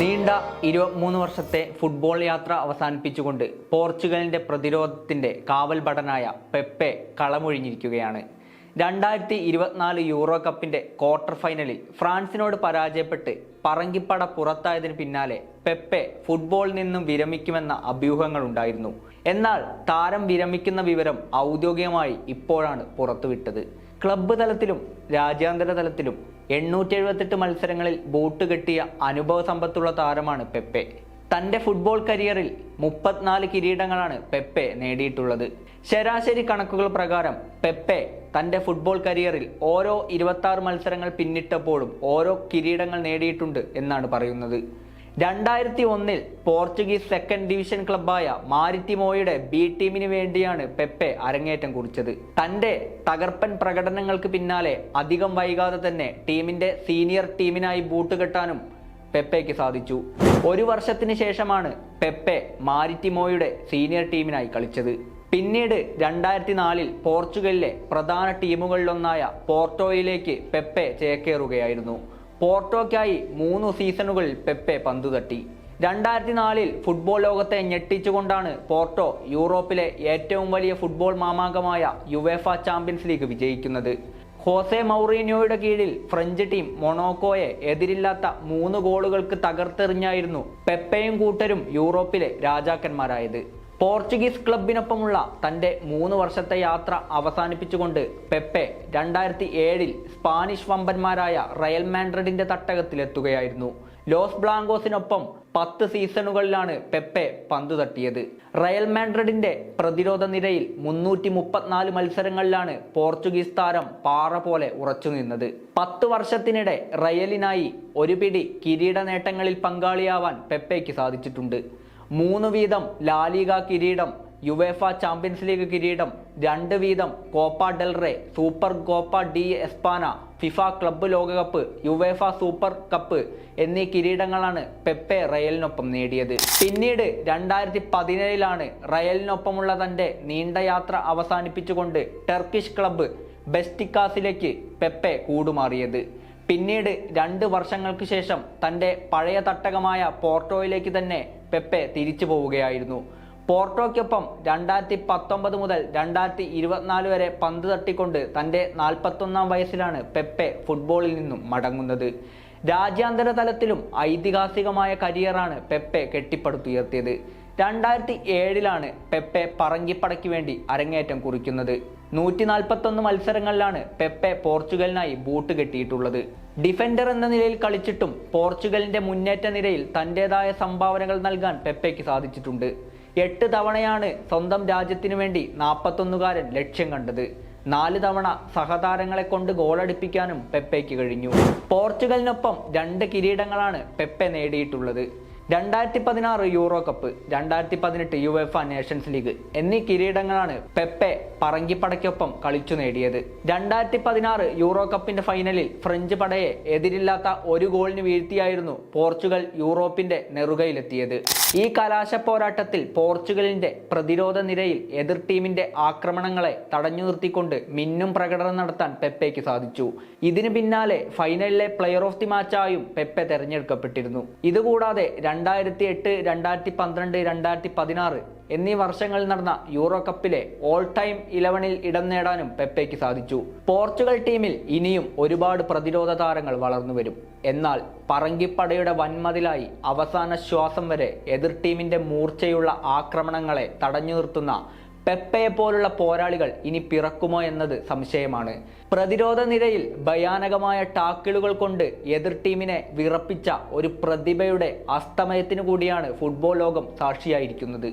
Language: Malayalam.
നീണ്ട ഇരുപത്തിമൂന്ന് വർഷത്തെ ഫുട്ബോൾ യാത്ര അവസാനിപ്പിച്ചുകൊണ്ട് പോർച്ചുഗലിന്റെ പ്രതിരോധത്തിന്റെ കാവൽ ഭടനായ പെപ്പെ കളമൊഴിഞ്ഞിരിക്കുകയാണ്. രണ്ടായിരത്തി ഇരുപത്തിനാല് യൂറോ കപ്പിന്റെ ക്വാർട്ടർ ഫൈനലിൽ ഫ്രാൻസിനോട് പരാജയപ്പെട്ട് പറങ്കിപ്പട പുറത്തായതിനു പിന്നാലെ പെപ്പെ ഫുട്ബോളിൽ നിന്നും വിരമിക്കുമെന്ന അഭ്യൂഹങ്ങളുണ്ടായിരുന്നു എന്നാൽ താരം വിരമിക്കുന്ന വിവരം ഔദ്യോഗികമായി ഇപ്പോഴാണ് പുറത്തുവിട്ടത്. ക്ലബ്ബ് തലത്തിലും രാജ്യാന്തര തലത്തിലും എണ്ണൂറ്റി എഴുപത്തെട്ട് മത്സരങ്ങളിൽ ബൂട്ട് കെട്ടിയ അനുഭവ സമ്പത്തുള്ള താരമാണ് പെപ്പെ. തന്റെ ഫുട്ബോൾ കരിയറിൽ മുപ്പത്തിനാല് കിരീടങ്ങളാണ് പെപ്പെ നേടിയിട്ടുള്ളത്. ശരാശരി കണക്കുകൾ പ്രകാരം പെപ്പെ തന്റെ ഫുട്ബോൾ കരിയറിൽ ഓരോ ഇരുപത്തി മത്സരങ്ങൾ പിന്നിട്ടപ്പോഴും ഓരോ കിരീടങ്ങൾ നേടിയിട്ടുണ്ട് എന്നാണ് പറയുന്നത്. രണ്ടായിരത്തി ഒന്നിൽ പോർച്ചുഗീസ് സെക്കൻഡ് ഡിവിഷൻ ക്ലബായ മാരിറ്റിമോയുടെ ബി ടീമിന് വേണ്ടിയാണ് പെപ്പെ അരങ്ങേറ്റം കുറിച്ചത്. തന്റെ തകർപ്പൻ പ്രകടനങ്ങൾക്ക് പിന്നാലെ അധികം വൈകാതെ തന്നെ ടീമിന്റെ സീനിയർ ടീമിനായി ബൂട്ട് കെട്ടാനും പെപ്പയ്ക്ക് സാധിച്ചു. ഒരു വർഷത്തിന് ശേഷമാണ് പെപ്പെ മാരിറ്റിമോയുടെ സീനിയർ ടീമിനായി കളിച്ചത്. പിന്നീട് രണ്ടായിരത്തി നാലിൽ പോർച്ചുഗലിലെ പ്രധാന ടീമുകളിലൊന്നായ പോർട്ടോയിലേക്ക് പെപ്പെ ചേക്കേറുകയായിരുന്നു. പോർട്ടോയ്ക്കായി മൂന്ന് സീസണുകൾ പെപ്പെ പന്തു തട്ടി രണ്ടായിരത്തി നാലിൽ ഫുട്ബോൾ ലോകത്തെ ഞെട്ടിച്ചുകൊണ്ടാണ് പോർട്ടോ യൂറോപ്പിലെ ഏറ്റവും വലിയ ഫുട്ബോൾ മാമാങ്കമായ യുവേഫ ചാമ്പ്യൻസ് ലീഗ് വിജയിക്കുന്നത്. ഹോസെ മൗറീനിയോയുടെ കീഴിൽ ഫ്രഞ്ച് ടീം മൊണോക്കോയെ എതിരില്ലാത്ത മൂന്ന് ഗോളുകൾക്ക് തകർത്തെറിഞ്ഞായിരുന്നു പെപ്പയും കൂട്ടരും യൂറോപ്പിലെ രാജാക്കന്മാരായത്. പോർച്ചുഗീസ് ക്ലബിനൊപ്പമുള്ള തന്റെ മൂന്ന് വർഷത്തെ യാത്ര അവസാനിപ്പിച്ചുകൊണ്ട് പെപ്പെ രണ്ടായിരത്തി ഏഴിൽ സ്പാനിഷ് വമ്പന്മാരായ റയൽ മാൻഡ്രിഡിന്റെ തട്ടകത്തിലെത്തുകയായിരുന്നു. ലോസ് ബ്ലാങ്കോസിനൊപ്പം പത്ത് സീസണുകളിലാണ് പെപ്പെ പന്തു തട്ടിയത്. റയൽ മാൻഡ്രിഡിന്റെ പ്രതിരോധ നിരയിൽ മുന്നൂറ്റി മുപ്പത്തിനാല് മത്സരങ്ങളിലാണ് പോർച്ചുഗീസ് താരം പാറ പോലെ ഉറച്ചു നിന്നത്. പത്ത് വർഷത്തിനിടെ റയലിനായി ഒരു പിടി കിരീട നേട്ടങ്ങളിൽ പങ്കാളിയാവാൻ പെപ്പയ്ക്ക് സാധിച്ചിട്ടുണ്ട്. മൂന്ന് വീതം ലാലിക കിരീടം യുവേഫ ചാമ്പ്യൻസ് ലീഗ് കിരീടം രണ്ട് വീതം Copa del Rey super Copa de Espana FIFA club ലോകകപ്പ് യുവേഫ സൂപ്പർ കപ്പ് എന്നീ കിരീടങ്ങളാണ് പെപ്പെ റയലിനൊപ്പം നേടിയത്. പിന്നീട് രണ്ടായിരത്തി പതിനേഴിലാണ് റയലിനൊപ്പമുള്ള തന്റെ നീണ്ട യാത്ര അവസാനിപ്പിച്ചുകൊണ്ട് ടർക്കിഷ് ക്ലബ്ബ് ബെസ്റ്റിക്കാസിലേക്ക് പെപ്പെ കൂടുമാറിയത്. പിന്നീട് രണ്ട് വർഷങ്ങൾക്ക് ശേഷം തന്റെ പഴയ തട്ടകമായ പോർട്ടോയിലേക്ക് തന്നെ പെപ്പെ തിരിച്ചു പോവുകയായിരുന്നു. പോർട്ടോയ്ക്കൊപ്പം രണ്ടായിരത്തി പത്തൊമ്പത് മുതൽ രണ്ടായിരത്തി ഇരുപത്തിനാല് വരെ പന്ത് തട്ടിക്കൊണ്ട് തന്റെ നാൽപ്പത്തൊന്നാം വയസ്സിലാണ് പെപ്പെ ഫുട്ബോളിൽ നിന്നും മടങ്ങുന്നത്. രാജ്യാന്തര തലത്തിലും ഐതിഹാസികമായ കരിയറാണ് പെപ്പെ കെട്ടിപ്പടുത്തുയർത്തിയത്. രണ്ടായിരത്തി ഏഴിലാണ് പെപ്പെ പറങ്കിപ്പടയ്ക്ക് വേണ്ടി അരങ്ങേറ്റം കുറിക്കുന്നത്. നൂറ്റി നാൽപ്പത്തൊന്ന് മത്സരങ്ങളിലാണ് പെപ്പെ പോർച്ചുഗലിനായി ബൂട്ട് കെട്ടിയിട്ടുള്ളത്. ഡിഫൻഡർ എന്ന നിലയിൽ കളിച്ചിട്ടും പോർച്ചുഗലിന്റെ മുന്നേറ്റ നിരയിൽ തന്റേതായ സംഭാവനകൾ നൽകാൻ പെപ്പയ്ക്ക് സാധിച്ചിട്ടുണ്ട്. എട്ട് തവണയാണ് സ്വന്തം രാജ്യത്തിനു വേണ്ടി നാൽപ്പത്തൊന്നുകാരൻ ലക്ഷ്യം കണ്ടത്. നാല് തവണ സഹതാരങ്ങളെ കൊണ്ട് ഗോളടിപ്പിക്കാനും പെപ്പയ്ക്ക് കഴിഞ്ഞു. പോർച്ചുഗലിനൊപ്പം രണ്ട് കിരീടങ്ങളാണ് പെപ്പെ നേടിയിട്ടുള്ളത്. രണ്ടായിരത്തി പതിനാറ് യൂറോ കപ്പ് രണ്ടായിരത്തി പതിനെട്ട് യു എഫ് നേഷൻസ് ലീഗ് എന്നീ കിരീടങ്ങളാണ് പെപ്പെ പറങ്കിപ്പടയ്ക്കൊപ്പം കളിച്ചു നേടിയത്. രണ്ടായിരത്തി പതിനാറ് യൂറോ കപ്പിന്റെ ഫൈനലിൽ ഫ്രഞ്ച് പടയെ എതിരില്ലാത്ത ഒരു ഗോളിന് വീഴ്ത്തിയായിരുന്നു പോർച്ചുഗൽ യൂറോപ്പിന്റെ നെറുകയിലെത്തിയത്. ഈ കലാശ പോരാട്ടത്തിൽ പോർച്ചുഗലിന്റെ പ്രതിരോധ നിരയിൽ എതിർ ടീമിന്റെ ആക്രമണങ്ങളെ തടഞ്ഞു നിർത്തിക്കൊണ്ട് മിന്നും പ്രകടനം നടത്താൻ പെപ്പയ്ക്ക് സാധിച്ചു. ഇതിന് പിന്നാലെ ഫൈനലിലെ പ്ലെയർ ഓഫ് ദി മാച്ചായും പെപ്പെ തെരഞ്ഞെടുക്കപ്പെട്ടിരുന്നു. ഇതുകൂടാതെ രണ്ടായിരത്തി എട്ട് രണ്ടായിരത്തി പന്ത്രണ്ട് രണ്ടായിരത്തി പതിനാറ് എന്നീ വർഷങ്ങളിൽ നടന്ന യൂറോ കപ്പിലെ ഓൾ ടൈം ഇലവനിൽ ഇടം നേടാനും പെപ്പയ്ക്ക് സാധിച്ചു. പോർച്ചുഗൽ ടീമിൽ ഇനിയും ഒരുപാട് പ്രതിരോധ താരങ്ങൾ വളർന്നു വരും. എന്നാൽ പറങ്കിപ്പടയുടെ വൻമതിലായി അവസാന ശ്വാസം വരെ എതിർ ടീമിന്റെ മൂർച്ചയുള്ള ആക്രമണങ്ങളെ തടഞ്ഞു നിർത്തുന്ന പെപ്പയെ പോലുള്ള പോരാളികൾ ഇനി പിറക്കുമോ എന്നത് സംശയമാണ്. പ്രതിരോധ നിരയിൽ ഭയാനകമായ ടാക്കിളുകൾ കൊണ്ട് എതിർ ടീമിനെ വിറപ്പിച്ച ഒരു പ്രതിഭയുടെ അസ്തമയത്തിനു കൂടിയാണ് ഫുട്ബോൾ ലോകം സാക്ഷിയായിരിക്കുന്നത്.